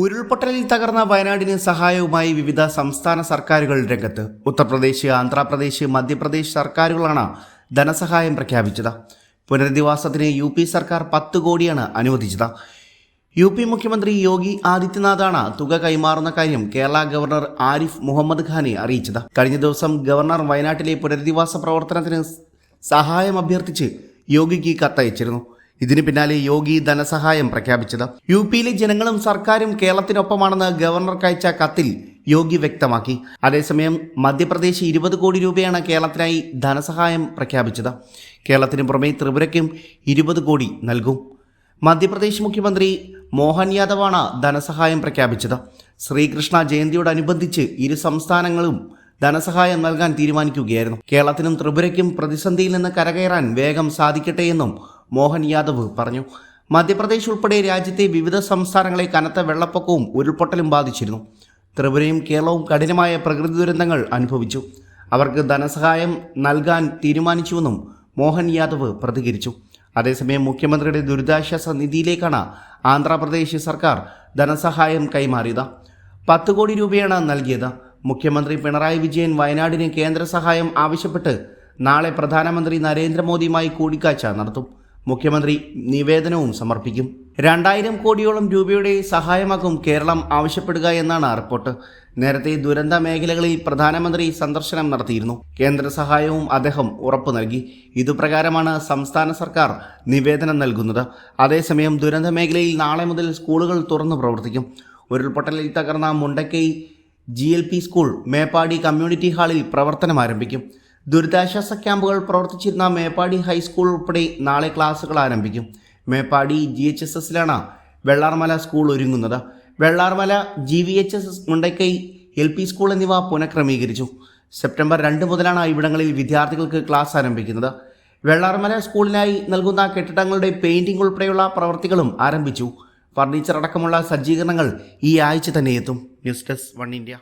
ഉരുൾപൊട്ടലിൽ തകർന്ന വയനാടിന് സഹായവുമായി വിവിധ സംസ്ഥാന സർക്കാരുകൾ രംഗത്ത്. ഉത്തർപ്രദേശ് ആന്ധ്രാപ്രദേശ് മധ്യപ്രദേശ് സർക്കാരുകളാണ് ധനസഹായം പ്രഖ്യാപിച്ചത്. പുനരധിവാസത്തിന് യു പി സർക്കാർ പത്ത് കോടിയാണ് അനുവദിച്ചത്. യു പി മുഖ്യമന്ത്രി യോഗി ആദിത്യനാഥാണ് തുക കൈമാറുന്ന കാര്യം കേരള ഗവർണർ ആരിഫ് മുഹമ്മദ് ഖാനെ അറിയിച്ചത്. കഴിഞ്ഞ ദിവസം ഗവർണർ വയനാട്ടിലെ പുനരധിവാസ പ്രവർത്തനത്തിന് സഹായം അഭ്യർത്ഥിച്ച് യോഗിക്ക് കത്തയച്ചിരുന്നു. ഇതിന് പിന്നാലെ യോഗി ധനസഹായം പ്രഖ്യാപിച്ചത്. യു പിയിലെ ജനങ്ങളും സർക്കാരും കേരളത്തിനൊപ്പമാണെന്ന് ഗവർണർക്ക് അയച്ച കത്തിൽ യോഗി വ്യക്തമാക്കി. അതേസമയം മധ്യപ്രദേശ് ഇരുപത് കോടി രൂപയാണ് കേരളത്തിനായി ധനസഹായം പ്രഖ്യാപിച്ചത്. കേരളത്തിന് പുറമെ ത്രിപുരയ്ക്കും ഇരുപത് കോടി നൽകും. മധ്യപ്രദേശ് മുഖ്യമന്ത്രി മോഹൻ യാദവാണ് ധനസഹായം പ്രഖ്യാപിച്ചത്. ശ്രീകൃഷ്ണ ജയന്തിയോടനുബന്ധിച്ച് ഇരു സംസ്ഥാനങ്ങളും ധനസഹായം നൽകാൻ തീരുമാനിക്കുകയായിരുന്നു. കേരളത്തിനും ത്രിപുരയ്ക്കും പ്രതിസന്ധിയിൽ നിന്ന് കരകയറാൻ വേഗം സാധിക്കട്ടെ എന്നും മോഹൻ യാദവ് പറഞ്ഞു. മധ്യപ്രദേശ് ഉൾപ്പെടെ രാജ്യത്തെ വിവിധ സംസ്ഥാനങ്ങളെ കനത്ത വെള്ളപ്പൊക്കവും ഉരുൾപൊട്ടലും ബാധിച്ചിരുന്നു. ത്രിപുരയും കേരളവും കഠിനമായ പ്രകൃതി ദുരന്തങ്ങൾ അനുഭവിച്ചു. അവർക്ക് ധനസഹായം നൽകാൻ തീരുമാനിച്ചുവെന്നും മോഹൻ യാദവ് പ്രതികരിച്ചു. അതേസമയം മുഖ്യമന്ത്രിയുടെ ദുരിതാശ്വാസ നിധിയിലേക്കാണ് ആന്ധ്രാപ്രദേശ് സർക്കാർ ധനസഹായം കൈമാറിയത്. പത്ത് കോടി രൂപയാണ് നൽകിയത്. മുഖ്യമന്ത്രി പിണറായി വിജയൻ വയനാടിന് കേന്ദ്ര സഹായം ആവശ്യപ്പെട്ട് നാളെ പ്രധാനമന്ത്രി നരേന്ദ്രമോദിയുമായി കൂടിക്കാഴ്ച നടത്തും. മുഖ്യമന്ത്രി നിവേദനവും സമർപ്പിക്കും. രണ്ടായിരം കോടിയോളം രൂപയുടെ സഹായമാക്കും കേരളം ആവശ്യപ്പെടുക എന്നാണ് റിപ്പോർട്ട്. നേരത്തെ ദുരന്ത മേഖലകളിൽ പ്രധാനമന്ത്രി സന്ദർശനം നടത്തിയിരുന്നു. കേന്ദ്ര സഹായവും അദ്ദേഹം ഉറപ്പു നൽകി. ഇതുപ്രകാരമാണ് സംസ്ഥാന സർക്കാർ നിവേദനം നൽകുന്നത്. അതേസമയം ദുരന്ത മേഖലയിൽ നാളെ മുതൽ സ്കൂളുകൾ തുറന്നു പ്രവർത്തിക്കും. ഉരുൾപൊട്ടലിൽ തകർന്ന Mundakkai G school Meppadi community ഹാളിൽ പ്രവർത്തനം ആരംഭിക്കും. ദുരിതാശ്വാസ ക്യാമ്പുകൾ പ്രവർത്തിച്ചിരുന്ന മേപ്പാടി ഹൈസ്കൂൾ ഉൾപ്പെടെ നാളെ ക്ലാസുകൾ ആരംഭിക്കും. മേപ്പാടി ജി എച്ച് എസ് എസിലാണ് വെള്ളാർമല സ്കൂൾ ഒരുങ്ങുന്നത്. Vellarmala G V H S S Mundakkai L P school എന്നിവ പുനഃക്രമീകരിച്ചു. സെപ്റ്റംബർ രണ്ട് മുതലാണ് ഇവിടങ്ങളിൽ വിദ്യാർത്ഥികൾക്ക് ക്ലാസ് ആരംഭിക്കുന്നത്. വെള്ളാർമല സ്കൂളിനായി നൽകുന്ന കെട്ടിടങ്ങളുടെ പെയിന്റിംഗ് ഉൾപ്പെടെയുള്ള പ്രവർത്തികളും ആരംഭിച്ചു. ഫർണിച്ചർ അടക്കമുള്ള സജ്ജീകരണങ്ങൾ ഈ ആഴ്ച തന്നെ എത്തും. News desk one India.